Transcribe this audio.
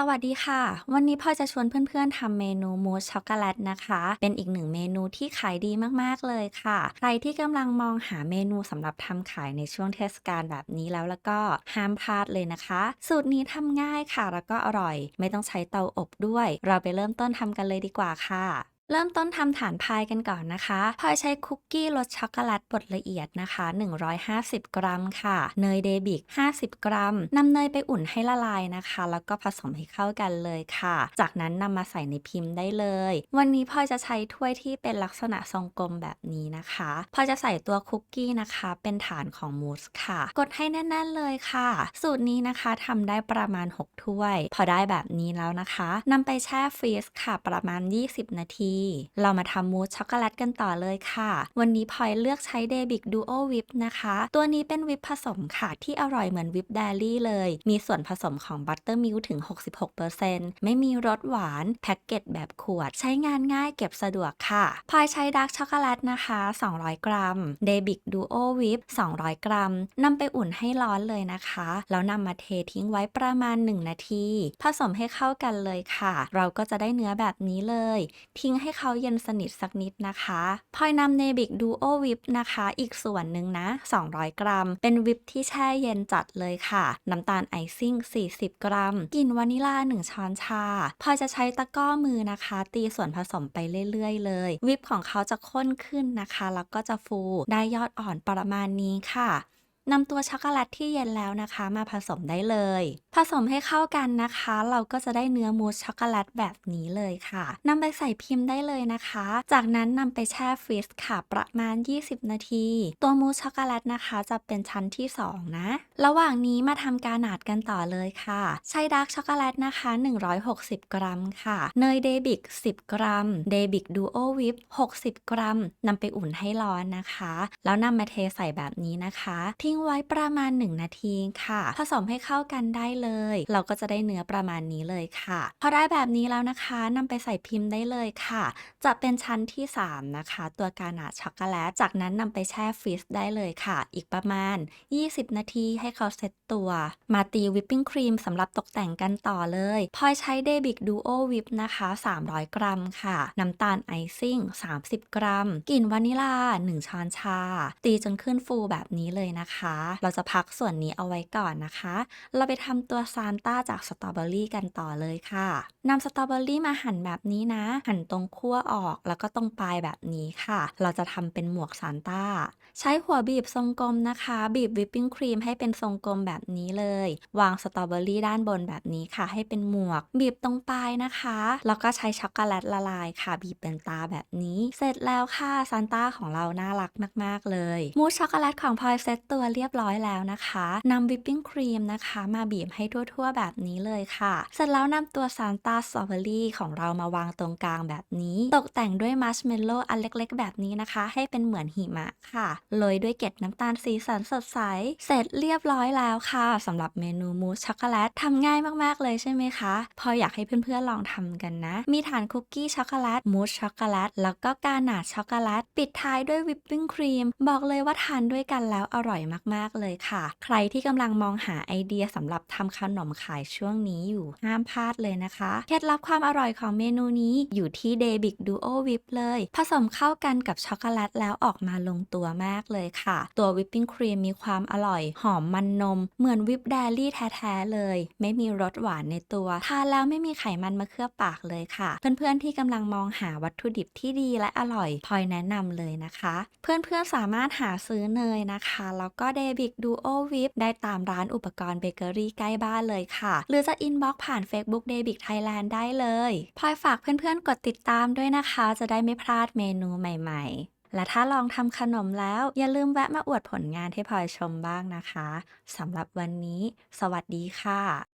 สวัสดีค่ะ วันนี้พ่อยจะชวนเพื่อนๆทำเมนูมูสช็อกโกแลตนะคะ เป็นอีกหนึ่งเมนูที่ขายดีมากๆเลยค่ะ ใครที่กำลังมองหาเมนูสำหรับทำขายในช่วงเทศกาลแบบนี้แล้วแล้วก็ห้ามพลาดเลยนะคะ สูตรนี้ทำง่ายค่ะ แล้วก็อร่อย ไม่ต้องใช้เตาอบด้วย เราไปเริ่มต้นทำกันเลยดีกว่าค่ะ เริ่มต้นทำฐานพายกันก่อนนะคะพลอยใช้คุกกี้รสช็อกโกแลตบดละเอียดนะคะ 150 กรัมค่ะ เนยเดบิก 50 กรัมนำเนยไปอุ่นให้ละลายนะคะ แล้วก็ผสมให้เข้ากันเลยค่ะ จากนั้นนำมาใส่ในพิมพ์ได้เลย วันนี้พลอยจะใช้ถ้วยที่เป็นลักษณะทรงกลมแบบนี้นะคะพลอยจะใส่ตัวคุกกี้นะคะ เป็นฐานของมูสค่ะ กดให้แน่น ๆเลยค่ะ สูตรนี้นะคะทำได้ประมาณ 6 ถ้วย พอได้แบบนี้แล้วนะคะนำไปแช่ฟรีซค่ะ ประมาณ 20 นาทีเรามาทำมูสช็อกโกแลตกันต่อเลยค่ะ วันนี้พลอยเลือกใช้เดบิกดูโอวิปนะคะ ตัวนี้เป็นวิปผสมค่ะ ที่อร่อยเหมือนวิปเดลี่เลย มีส่วนผสมของบัตเตอร์มิลถึง 66%ไม่มีรสหวาน แพ็กเกจแบบขวด ใช้งานง่ายเก็บสะดวกค่ะพลอยใช้ดาร์กช็อกโกแลตนะคะ 200 กรัมเดบิกดูโอวิป200 กรัมนำไปอุ่นให้ร้อนเลยนะคะ แล้วนำมาเททิ้งไว้ประมาณ 1 นาที ผสมให้เข้ากันเลยค่ะ เราก็จะได้เนื้อแบบนี้เลย ทิ้งให้ให้เขาเย็นสนิทสักนิดนะคะพลอยนำเนบิกดูโอวิปนะคะ อีกส่วนหนึ่งนะ 200 กรัม เป็นวิปที่แช่เย็นจัดเลยค่ะ น้ำตาลไอซิ่ง 40 กรัมกลิ่นวานิลา 1 ช้อนชา พอยจะใช้ตะก้อมือนะคะ ตีส่วนผสมไปเรื่อยๆ เลย วิปของเขาจะข้นขึ้นนะคะ แล้วก็จะฟูได้ยอดอ่อนประมาณนี้ค่ะ นำตัวช็อกโกแลตที่เย็นแล้วนะคะ มาผสมได้เลย ผสมให้เข้ากันนะคะ เราก็จะได้เนื้อมูสช็อกโกแลตแบบนี้เลยค่ะนำไปใส่พิมพ์ได้เลยนะคะ จากนั้นนำไปแช่ฟรีซค่ะประมาณ 20 นาที ตัวมูสช็อกโกแลตนะคะ จะเป็นชั้นที่ 2 นะ ระหว่างนี้มาทำการหนาดกันต่อเลยค่ะ ใช้ดาร์กช็อกโกแลตนะคะ 160 กรัมค่ะ เนยเดบิก 10 กรัม เดบิกดูโอวิป60 กรัมนำไปอุ่นให้ร้อนนะคะ แล้วนำมาเทใส่แบบนี้นะคะ ทิ้งงไว้ประมาณ 1 นาทีค่ะ ผสมให้เข้ากันได้เลย เราก็จะได้เนื้อประมาณนี้เลยค่ะ พอได้แบบนี้แล้วนะคะนำไปใส่พิมพ์ได้เลยค่ะ จะเป็นชั้นที่ 3 นะคะ ตัวกานาช็อกโกแลตจากนั้นนำไปแช่ฟรีซได้เลยค่ะ อีกประมาณ 20 นาทีให้เขาเซ็ตตัว มาตีวิปปิ้งครีมสำหรับตกแต่งกันต่อเลยพลอยใช้เดบิกดูโอวิปนะคะ 300 กรัมค่ะ น้ำตาลไอซิ่ง 30 กรัม กลิ่นวานิลา 1 ช้อนชา ตีจนขึ้นฟูแบบนี้เลยนะคะเราจะพักส่วนนี้เอาไว้ก่อนนะคะ เราไปทำตัวซานต้าจากสตรอเบอรี่กันต่อเลยค่ะนำสตรอเบอรี่มาหั่นแบบนี้นะ หั่นตรงขั้วออกแล้วก็ตรงปลายแบบนี้ค่ะ เราจะทำเป็นหมวกซานต้า ใช้หัวบีบทรงกลมนะคะ บีบวิปปิ้งครีมให้เป็นทรงกลมแบบนี้เลย วางสตรอเบอรี่ด้านบนแบบนี้ค่ะ ให้เป็นหมวก บีบตรงปลายนะคะ แล้วก็ใช้ช็อกโกแลตละลายค่ะ บีบเป็นตาแบบนี้ เสร็จแล้วค่ะซานต้าของเราน่ารักมาก ๆ เลย มูสช็อกโกแลตของพลอยเซตตัวเรียบร้อยแล้วนะคะนำวิปปิ้งครีมนะคะ มาบีบให้ทั่วๆ แบบนี้เลยค่ะ เสร็จแล้วนำตัวซานตาสตรอเบอรี่ของเรามาวางตรงกลางแบบนี้ ตกแต่งด้วยมัชเมลโล่อันเล็กๆ แบบนี้นะคะ ให้เป็นเหมือนหิมะค่ะโรยด้วยเกล็ดน้ำตาลสีสันสดใส เสร็จเรียบร้อยแล้วค่ะสำหรับเมนูมูสช็อกโกแลตทำง่ายมากๆเลยใช่ไหมคะ พออยากให้เพื่อนๆลองทำกันนะ มีฐานคุกกี้ช็อกโกแลตมูสช็อกโกแลตแล้วก็กานาชช็อกโกแลตปิดท้ายด้วยวิปปิ้งครีม บอกเลยว่าทานด้วยกันแล้วอร่อยมากๆเลยค่ะ ใครที่กำลังมองหาไอเดียสำหรับทำขนมขายช่วงนี้อยู่ห้ามพลาดเลยนะคะ เคล็ดลับความอร่อยของเมนูนี้อยู่ที่เดบิกดูโอวิปเลย ผสมเข้ากันกับช็อกโกแลตแล้วออกมาลงตัวมากเลยค่ะ ตัววิปปิ้งครีมมีความอร่อย หอมมันนม เหมือนวิปเดลี่แท้ๆเลย ไม่มีรสหวานในตัว ทานแล้วไม่มีไขมันมาเคลือบปากเลยค่ะ เพื่อนๆที่กำลังมองหาวัตถุดิบที่ดีและอร่อยพลอยแนะนำเลยนะคะ เพื่อนๆสามารถหาซื้อเนยนะคะแล้วก็เดบิกดูโอวิฟได้ตามร้านอุปกรณ์เบเกอรี่ใกล้บ้านเลยค่ะ หรือจะอินบ็อกผ่าน Facebook d e b i c Thailand ได้เลยพลอยฝากเพื่อนๆกดติดตามด้วยนะคะ จะได้ไม่พลาดเมนูใหม่ๆและถ้าลองทำขนมแล้ว อย่าลืมแวะมาอวดผลงานให้พลอยชมบ้างนะคะสำหรับวันนี้ สวัสดีค่ะ